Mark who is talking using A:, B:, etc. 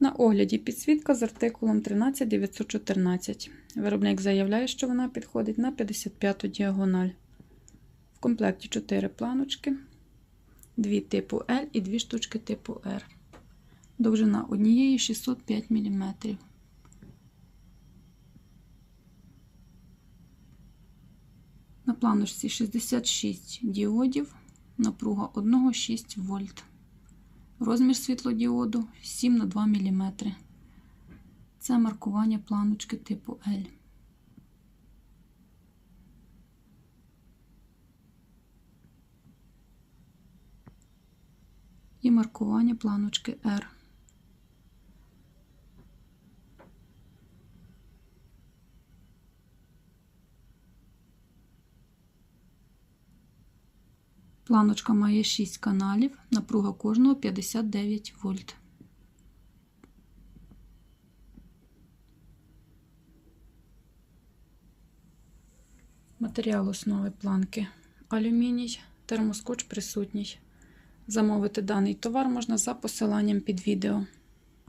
A: На огляді підсвітка з артикулом 13914. Виробник заявляє, що вона підходить на 55 діагональ. В комплекті 4 планочки, 2 типу L і 2 штучки типу R. Довжина однієї 605 мм. На планочці 66 діодів, напруга 1,6 вольт. Розмір світлодіоду 7 на 2 мм. Це маркування планочки типу L. І маркування планочки R. Планочка має 6 каналів, напруга кожного 59 вольт. Матеріал основи планки алюміній, термоскоч присутній. Замовити даний товар можна за посиланням під відео.